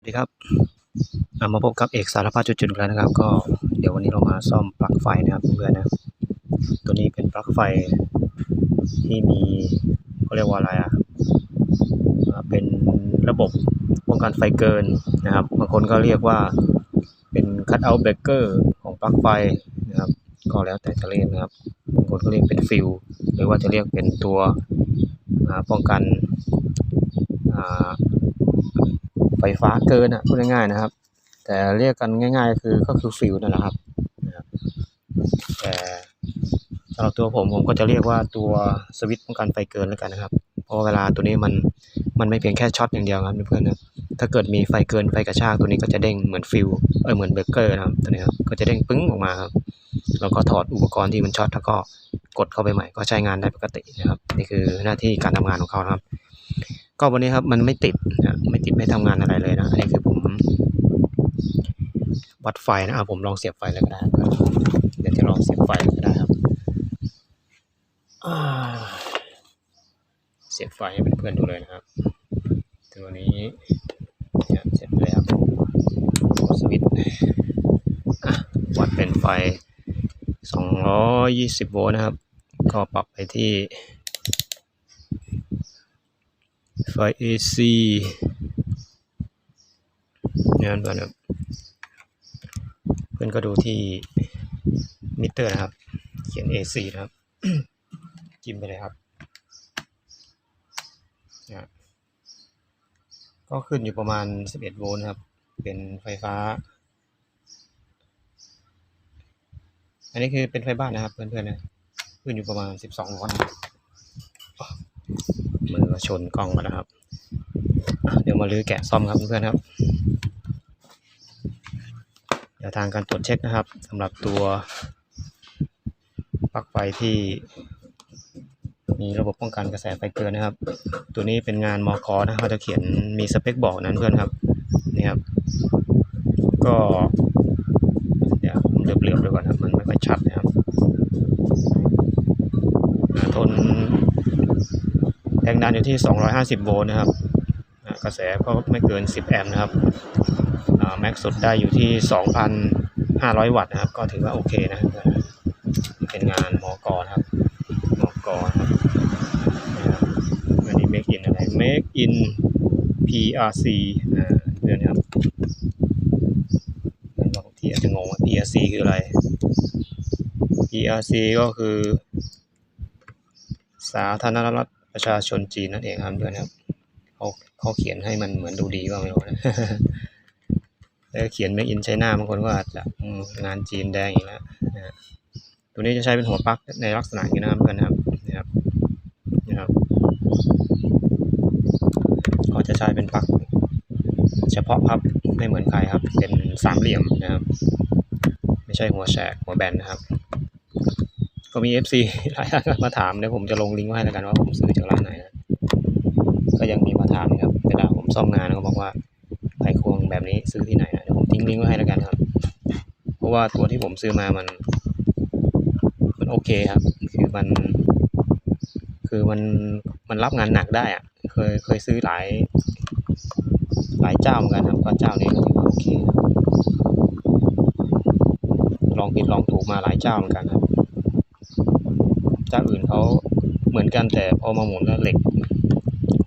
สวัสดีครับมาพบกับเอกสารพัดจุดๆกแล้วนะครับ ก็เดี๋ยววันนี้เรามาซ่อมปลั๊กไฟนะครับเพื่อนนะ ตัวนี้เป็นปลั๊กไฟที่มีเขาเรียกว่าอะไรอะเป็นระบบป้องกันไฟเกินนะครับบางคนก็เรียกว่าเป็น cut out breaker ของปลั๊กไฟนะครับ ก็แล้วแต่จะเรียกนะครับบางคนก็เรียกเป็นฟิลหรือว่าจะเรียกเป็นตัวป้องกันอ่า ไฟฟ้าเกินอะพูดง่ายๆนะครับ แต่เรียกกันง่าย ๆ คือก็คือฟิวนั่นแหละครับนะครับแต่สำหรับตัวผมผมก็จะเรียกว่าตัวสวิตช์ป้องกันไฟเกินแล้วกันนะครับ เพราะเวลาตัวนี้มันมันไม่เพียงแค่ช็อตอย่างเดียวครับเพื่อนนะถ้าเกิดมีไฟเกินไฟกระชากตัวนี้ก็จะเด้งเหมือนฟิวเออเหมือนเบรกเกอร์นะครับตัวนี้ครับก็จะเด้งปึ้งออกมาครับแล้วก็ถอดอุปกรณ์ที่มันช็อตแล้วก็กดเข้าไปใหม่ก็ใช้งานได้ปกตินะครับ นี่คือหน้าที่การทำงานของเขานะครับ ก็วันนี้ครับมันไม่ติดนะไม่ติดไม่ทำงานอะไรเลยนะอันนี้คือผมวัดไฟนะอะผมลองเสียบไฟเลยก็ได้ครับเดี๋ยวจะลองเสียบไฟเลยก็ได้ครับเสียบไฟให้เพื่อนๆดูเลยนะครับตัวนี้เนี่ยเสร็จแล้วสวิตช์วัดเป็นไฟ 220 โวลต์นะครับ ก็ปรับไปที่ ไฟ AC นี่ยเพื่อนครับเพื่อนก็ดูที่มิเตอร์นะครับ เขียน AC นะครับจิ้มไปเลยครับนะก็ขึ้นอยู่ประมาณ 11 โวลต์ครับ เป็นไฟฟ้า อันนี้คือเป็นไฟบ้านนะครับเพื่อนๆนะ ขึ้นอยู่ประมาณ 12 โวลต์ มือชนกล้องมาแล้วครับ เดี๋ยวมาลื้อแกะซ่อมครับเพื่อนๆครับเดี๋ยวทางการตรวจเช็คนะครับสำหรับตัวปลั๊กไฟที่ มีระบบป้องกันกระแสไฟเกินนะครับ ตัวนี้เป็นงานมอกอนะเขาจะเขียนมีสเปคบอกนั้นเพื่อนครับนี่ครับ ก็เดี๋ยวผมเหลือบๆดูก่อนครับมันไม่ค่อยชัดนะครับอ่าทน แรงดันอยู่ที่ 250 โวลต์นะครับกระแสก็ไม่เกิน 10 แอมป์นะครับแม็กสุดได้อยู่ที่ 2,500 วัตต์นะครับ ก็ถือว่าโอเคนะเป็นงานมอกอนะครับมอกอนะครับนะครับอันนี้ make in อะไร make in PRC อ่าเพื่อนครับบางทีอาจจะงงว่า PRC คืออะไร PRC ก็คือ สาธารณรัฐ ประชาชนจีนนั่นเองครับเพื่อนครับเขาเขาเขียนให้มันเหมือนดูดีว่าไม่รู้นะแล้วเขียน make in China บางคนก็อาจจะงานจีนแดงอีกแล้วนะฮะตัวนี้จะใช้เป็นหัวปลั๊กในลักษณะนี้นะครับเพื่อนะครับนะครับนะครับก็จะใช้เป็นปลั๊กเฉพาะครับไม่เหมือนใครครับ เป็นสามเหลี่ยมนะครับ ไม่ใช่หัวแฉกหัวแบนนะครับ ก็มี FC หลายท่านมาถามเดี๋ยวผมจะลงลิงก์ไว้ให้แล้วกันว่าผมซื้อจากร้านไหนนะก็ยังมีมาถามนะครับเวลาผมซ่อมงานก็บอกว่าไขควงแบบนี้ซื้อที่ไหนนะเดี๋ยวผมทิ้งลิงก์ไว้ให้แล้วกันครับ เพราะว่าตัวที่ผมซื้อมามัน มันโอเคครับ คือมัน คือมันมันรับงานหนักได้อะเคยเคยซื้อหลาย หลายเจ้าเหมือนกันครับก็เจ้านี้ก็ถือว่าโอเคลองผิดลองถูกมาหลายเจ้าเหมือนกันครับ เจ้าอื่นเขาเหมือนกันแต่พอมาหมุนแล้วเหล็ก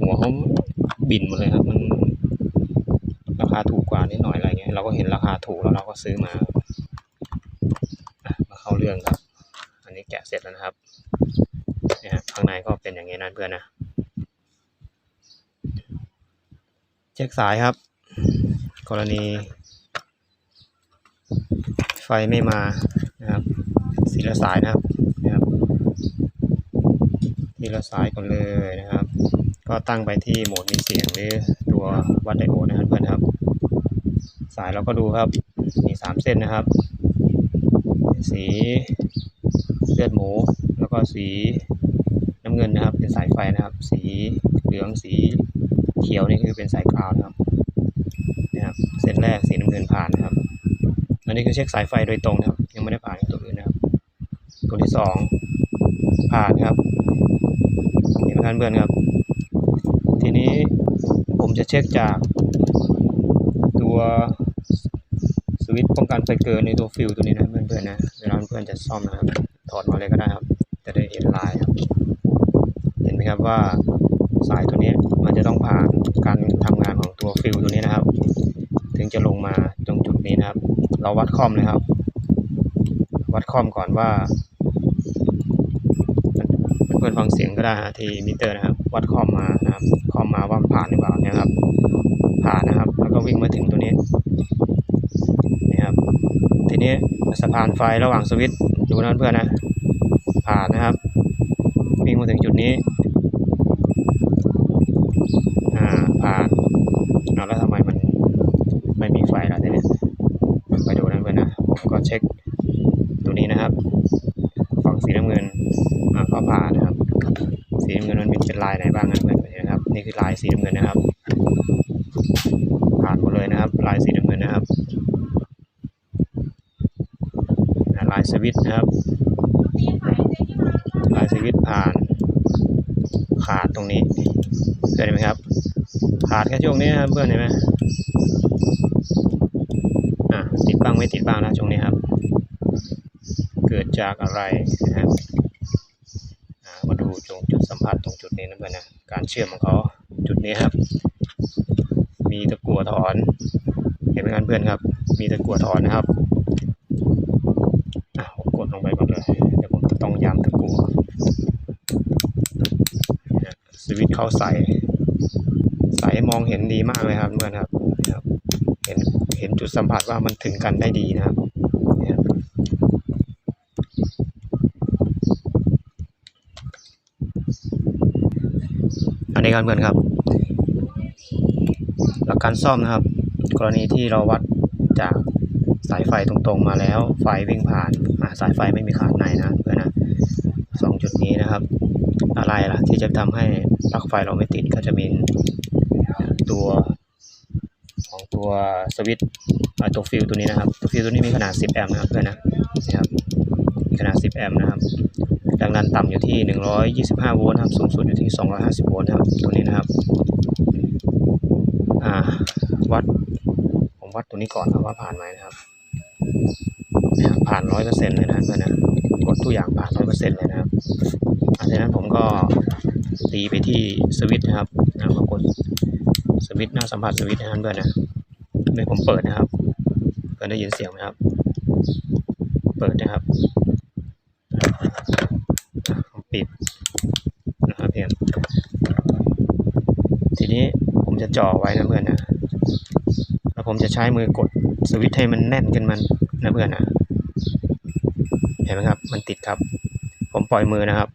หัวเขาบินหมดเลยครับ มันราคาถูกกว่านิดหน่อยอะไรเงี้ยเราก็เห็นราคาถูกแล้วเราก็ซื้อมาอะมาเข้าเรื่องครับ อันนี้แกะเสร็จแล้วนะครับเนี่ยข้างในก็เป็นอย่างนี้นะเพื่อนนะเช็คสายครับ กรณี ไฟไม่มานะครับสีละสายนะครับ ทีละสายก่อนเลยนะครับ ก็ตั้งไปที่โหมดมีเสียงหรือตัววัดไดโอดนะครับเพื่อนครับ สายเราก็ดูครับมีสามเส้นนะครับ สีเลือดหมูแล้วก็สีน้ำเงินนะครับ เป็นสายไฟนะครับ สีเหลืองสีเขียวนี่คือเป็นสายกราวนะครับนะครับ เส้นแรกสีน้ำเงินผ่านนะครับ อันนี้คือเช็คสายไฟโดยตรงนะครับ ยังไม่ได้ผ่านตัวอื่นนะครับ ตัวที่สองผ่านครับ เห็นไหมครับเพื่อนครับ ทีนี้ผมจะเช็คจาก ตัวสวิตช์ป้องกันไฟเกินในตัวฟิวตัวนี้นะเพื่อนๆนะเวลาเพื่อนจะซ่อมนะครับถอดมาเลยก็ได้ครับ จะได้เห็นลายครับ เห็นไหมครับว่าสายตัวนี้มันจะต้องผ่านการทำงานของตัวฟิวตัวนี้นะครับ ถึงจะลงมาตรงจุดนี้นะครับ เราวัดคอมเลยครับ วัดคอมก่อนว่า เพื่อนฟังเสียงก็ได้ฮะที่มิเตอร์นะครับ วัดคอมมานะครับคอมมาว่ามันผ่านหรือเปล่าเนี่ยครับ ผ่านนะครับ แล้วก็วิ่งมาถึงตัวนี้นี่ครับทีนี้สะพานไฟระหว่างสวิตช์ดูนะเพื่อนนะ ผ่านนะครับ วิ่งมาถึงจุดนี้อ่าผ่านเอาแล้วทำไมมันไม่มีไฟล่ะทีนี้ไปดูนะเพื่อนนะผมก็เช็คตัวนี้นะครับ ฝั่งสีน้ำเงินอ่าก็ผ่าน น้ำเงินมันเป็นลายไหนบ้างนะเพื่อนๆนะครับ นี่คือลายสีน้ำเงินนะครับ ผ่านหมดเลยนะครับ ลายสีน้ำเงินนะครับลายสวิตนะครับ ลายสวิตผ่านขาดตรงนี้เห็นไหมครับ ขาดแค่ช่วงนี้นะครับเพื่อนเห็นไหมอะติดบ้างไม่ติดบ้างนะช่วงนี้ครับ เกิดจากอะไรนะครับอ่ามาดูตรงจุด สัมผัสตรงจุดนี้นะเพื่อนนะการเชื่อมของเขาจุดนี้ครับ มีตะกั่วถอน เห็นไหมครับเพื่อนครับ มีตะกั่วถอนนะครับผมกดลงไปก่อนเลยเดี๋ยวผมจะต้องย้ำตะกั่วนะสวิตช์เข้าใสใสมองเห็นดีมากเลยครับเพื่อนครับนี่ครับ เห็นเห็นจุดสัมผัสว่ามันถึงกันได้ดีนะครับเนี่ยครับอั นนี้ครับเพื่อนครับ หลักการซ่อมนะครับ กรณีที่เราวัดจากสายไฟตรงๆมาแล้ว ไฟวิ่งผ่านาสายไฟไม่มีขาดในนะเพื่อนนะสองจุดนี้นะครับ อะไรล่ะที่จะทำให้ปลั๊กไฟเราไม่ติดก็จะมีตัวของตัวสวิตช์ตัวฟิลตัวนี้นะครับตัวฟิลตัวนี้มีขนาด 10 แอมป์นะครับเพื่อนนะนะครับขนาด 10 แอมป์นะครับ แรงดันต่ำอยู่ที่ 125 โวลต์นะครับ สูงสุดอยู่ที่ 250 โวลต์นะครับ ตัวนี้นะครับอ่าวัด ผมวัดตัวนี้ก่อนนะว่าผ่านไหมนะครับ ผ่านร้อยเปอร์เซ็นต์เลยนะเพื่อนนะ กดทุกอย่างผ่านร้อยเปอร์เซ็นต์เลยนะครับหลังจากนั้นผมก็ตีไปที่สวิตช์นะครับนะมากดสวิตช์หน้าสัมผัสสวิตช์นะครับเพื่อนนะเลยผมเปิดนะครับเพื่อนได้ยินเสียงไหมครับ เปิดนะครับอะผมปิดนะครับเพื่อนทีนี้ผม จ่อไว้นะเพื่อนนะแล้วผมจะใช้มือกดสวิตช์ให้มันแน่นขึ้นมันนะเพื่อนนะเห็นไหมครับ มันติดครับ ผมปล่อยมือนะครับ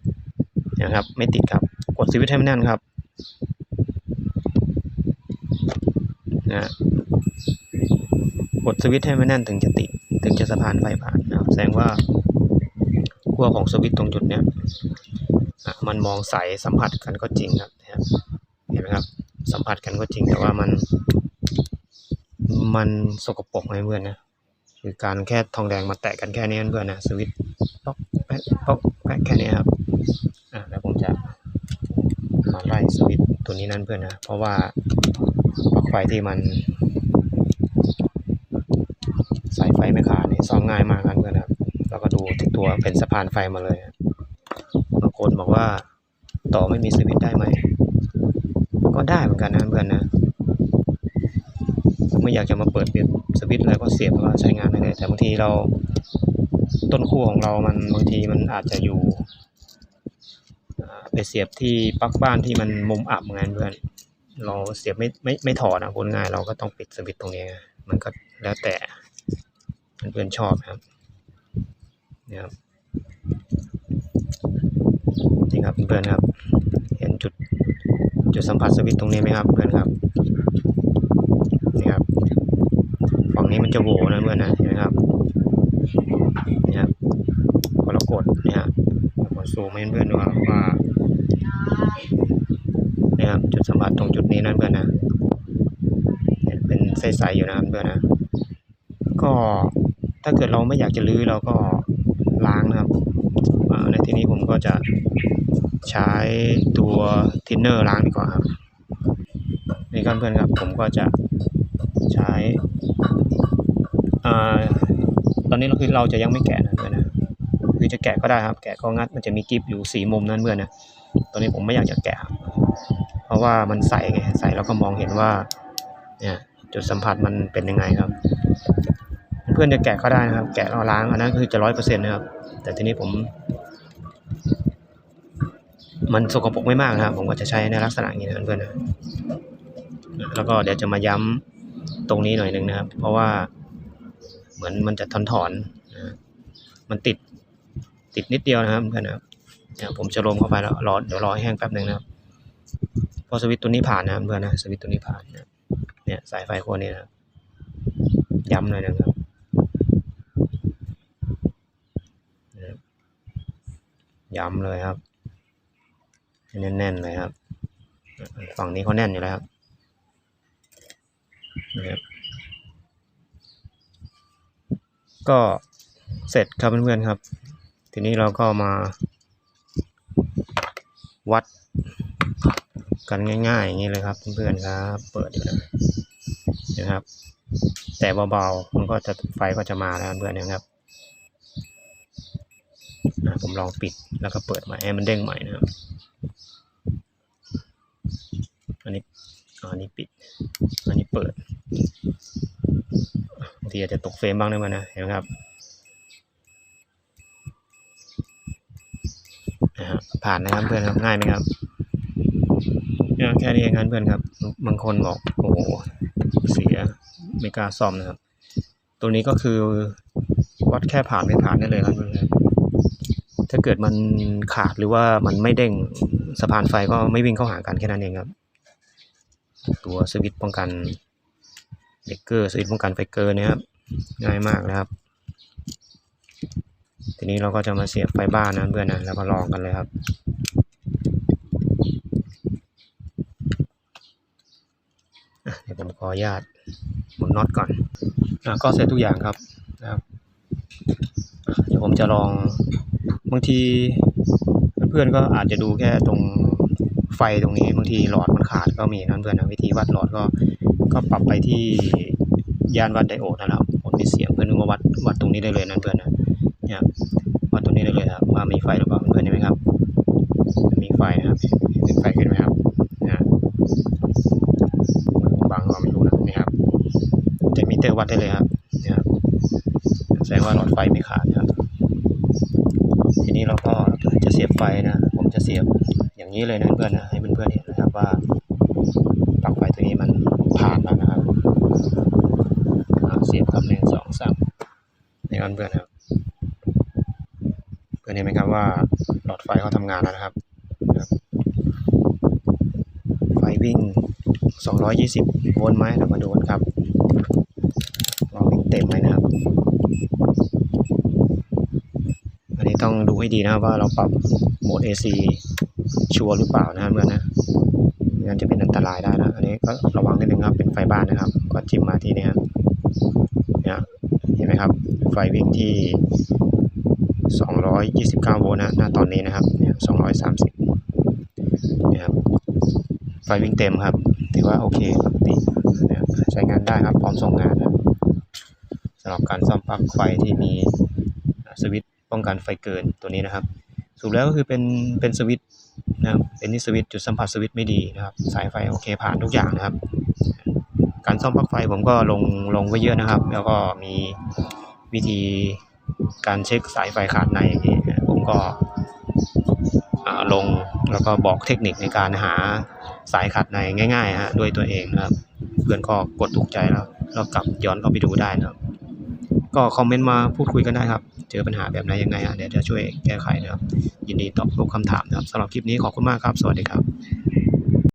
นะครับ ไม่ติดครับ กดสวิตช์ให้มันแน่นครับนะกดสวิตช์ให้มันแน่นถึงจะติด ถึงจะสะพานไฟผ่านนะครับแสดงว่าขั้วของสวิตช์ตรงจุดเนี้ยอะมันมองใสสัมผัสกันก็จริงครับเห็นไหมครับ สัมผัสกันก็จริงแต่ว่ามัน มันสกปรกไหมเพื่อนนะคือการแค่ทองแดงมาแตะกันแค่นี้เพื่อนนะสวิตป๊อกแป๊กป๊อกแป๊กแค่นี้ครับอะแล้วผมจะมาไล่สวิตตัวนี้นั่นเพื่อนนะเพราะว่าปลั๊กไฟที่มันสายไฟไม่ขาดนี่ซ่อมง่ายมากครับเพื่อนครับแล้วก็ดูที่ตัวเป็นสะพานไฟมาเลยบางคนบอกว่าต่อไม่มีสวิตได้ไหม ก็ได้เหมือนกันนะเพื่อนนะไม่อยากจะมาเปิดป็นสวิตช์แล้วก็เสียบแล้วก็ใช้งานได้เลยแต่บางทีเราต้นขั้วของเรามันบางทีมันอาจจะอยู่ไปเสียบที่ปลั๊กบ้านที่มันมุมอับไงเพื่อนเราเสียบไม่ไม่ไม่ถอดนะพูดง่ายเราก็ต้องปิดสวิตช์ตรงนี้มันก็แล้วแต่เพื่อนชอบครับนี่ครับนี่ครับเพื่อนครับ เห็นจุด จุดสัมผัสสวิตช์ตรงนี้ไหมครับเพื่อนครับนี่ครับฝั่งนี้มันจะโหวนะเพื่อนนะเห็นไหมครับนี่ครับพอเรากดเนี่ยผมซูมให้เพื่อนดูครับว่านี่ครับจุดสัมผัสตรงจุดนี้นั่นเพื่อนนะเนี่ยเป็นใสๆอยู่นะครับเพื่อนนะก็ถ้าเกิดเราไม่อยากจะลื้อเราก็ล้างนะครับในที่นี้ผมก็จะ ใช้ตัวทินเนอร์ล้างดีกว่าครับนี่ครับเพื่อนครับผมก็จะใช้อ่าตอนนี้เราคือเราจะยังไม่แกะนะเพื่อนนะคือจะแกะก็ได้ครับ แกะก็งัดมันจะมีกิฟอยู่สี่มุมนั้นเพื่อนนะตอนนี้ผมไม่อยากจะแกะ เพราะว่ามันใสไงใสแล้วก็มองเห็นว่าเนี่ยจุดสัมผัสมันเป็นยังไงครับ เพื่อนจะแกะก็ได้นะครับ แกะแล้วล้างอันนั้นคือจะร้อยเปอร์เซ็นต์นะครับ แต่ทีนี้ผม มันสกปรกไม่มากนะครับ ผมก็จะใช้ในลักษณะนี้นะเพื่อนๆนะแล้วก็เดี๋ยวจะมาย้ำตรงนี้หน่อยหนึ่งนะครับ เพราะว่าเหมือนมันจะถอนถอนนะมันติดติดนิดเดียวนะครับเพื่อนนะครับผมจะลมเข้าไปแล้วรอเดี๋ยวรอให้แห้งแป๊บหนึ่งนะครับพอสวิตตัวนี้ผ่านนะเพื่อนนะสวิตตัวนี้ผ่านนะเนี่ยสายไฟโคนนี้นะย้ำหน่อยนะครับนะครับย้ำเลยครับ แน่นๆเลยครับ ฝั่งนี้เขาแน่นอยู่แล้วครับนะครับ ก็เสร็จครับเพื่อนๆครับ ทีนี้เราก็มา วัดกันง่ายๆอย่างนี้เลยครับเพื่อนๆครับ เปิดอยู่นะนะครับ แต่เบาๆมันก็จะไฟก็จะมาแล้วเพื่อนๆนะครับผมลองปิดแล้วก็เปิดใหม่ให้มันเด้งใหม่นะครับ อันนี้อะอันนี้ปิด อันนี้เปิดบางทีอาจจะตกเฟรมบ้างได้ไหมนะ เห็นไหมครับนะฮะผ่านนะครับเพื่อนครับง่ายไหมครับแค่นี้เองครับเพื่อนครับ บางคนบอกโอ้โหเสียไม่กล้าซ่อมนะครับ ตัวนี้ก็คือวัดแค่ผ่านไม่ผ่านได้เลยครับเพื่อนครับถ้าเกิดมันขาดหรือว่ามันไม่เด้งสะพานไฟก็ไม่วิ่งเข้าหากันแค่นั้นเองครับ ตัวสวิตช์ป้องกันเบรกเกอร์สวิตช์ป้องกันไฟเกอร์เนะครับง่ายมากนะครับ ทีนี้เราก็จะมาเสียบไฟบ้านนะเพื่อนนะแล้วก็ลองกันเลยครับเดี๋ยวผมขออนุญาตหมุนน็อตก่อนอก็เสร็จทุกอย่างครับนะครับ เดี๋ยวผมจะลองบางทีเพื่อนๆก็อาจจะดูแค่ตรง ไฟตรงนี้บางทีหลอดมันขาดก็มีนะเพื่อนนะวิธีวัดหลอดก็ก็ปรับไปที่ยานวัดไดโอดนะครับผลมีเสียงเพื่อนก็วัดวัดตรงนี้ได้เลยนะเพื่อนนะเนี่ยวัดตรงนี้ได้เลยครับว่ามีไฟหรือเปล่าเพื่อนเห็นไหมครับ มีไฟนะครับเห็นไฟขึ้นไหมครับนะบางก็ไม่รู้นะนี่ครับจะมีเตอร์วัดได้เลยครับนะครับแสดงว่าหลอดไฟไม่ขาดนะครับ ทีนี้เราก็จะเสียบไฟนะ ผมจะเสียบ นี้เลยนะเพื่อนนะให้เพื่อนๆเห็นนะครับว่าปลั๊กไฟตัวนี้มันผ่านแล้วนะครับเสียบครับหนึ่งสองสามนี่ครับเพื่อนครับเพื่อนเห็นไหมครับว่าหลอดไฟเขาทำงานแล้วนะครับนะครับไฟวิ่ง 220 โวลต์ไหมเรามาดูกันครับว่าวิ่งเต็มไหมนะครับ อันนี้ต้องดูให้ดีนะครับว่าเราปรับโหมด AC ชัวร์หรือเปล่านะครับเพื่อนนะไม่งั้นจะเป็นอันตรายได้นะ อันนี้ก็ระวังนิดนึงครับเป็นไฟบ้านนะครับ ก็จิ้มมาที่นี่ครับเนี่ยเห็นไหมครับ ไฟวิ่งที่ 229 โวลต์นะหน้าตอนนี้นะครับเนี่ย230เนี่ยครับไฟวิ่งเต็มครับ ถือว่าโอเคปกติใช้งานได้ครับ พร้อมส่งงานนะสำหรับการซ่อมปลั๊กไฟที่มีสวิตช์ป้องกันไฟเกินตัวนี้นะครับสรุปแล้วก็คือเป็นเป็นสวิตช์ นะครับเป็นที่สวิตช์จุดสัมผัสสวิตช์ไม่ดีนะครับสายไฟโอเคผ่านทุกอย่างนะครับ การซ่อมปลั๊กไฟผมก็ลงลงไว้เยอะนะครับ แล้วก็มีวิธีการเช็คสายไฟขาดในอย่างนี้ผมก็ลงแล้วก็บอกเทคนิคในการหาสายขาดในง่ายๆฮะด้วยตัวเองนะครับ เพื่อนก็กดถูกใจแล้วแล้วกลับย้อนเข้าไปดูได้นะครับ ก็คอมเมนต์มาพูดคุยกันได้ครับ เจอปัญหาแบบไหนยังไงอะเดี๋ยวจะช่วยแก้ไขนะครับ ยินดีตอบทุกคำถามนะครับสำหรับคลิปนี้ขอบคุณมากครับ สวัสดีครับ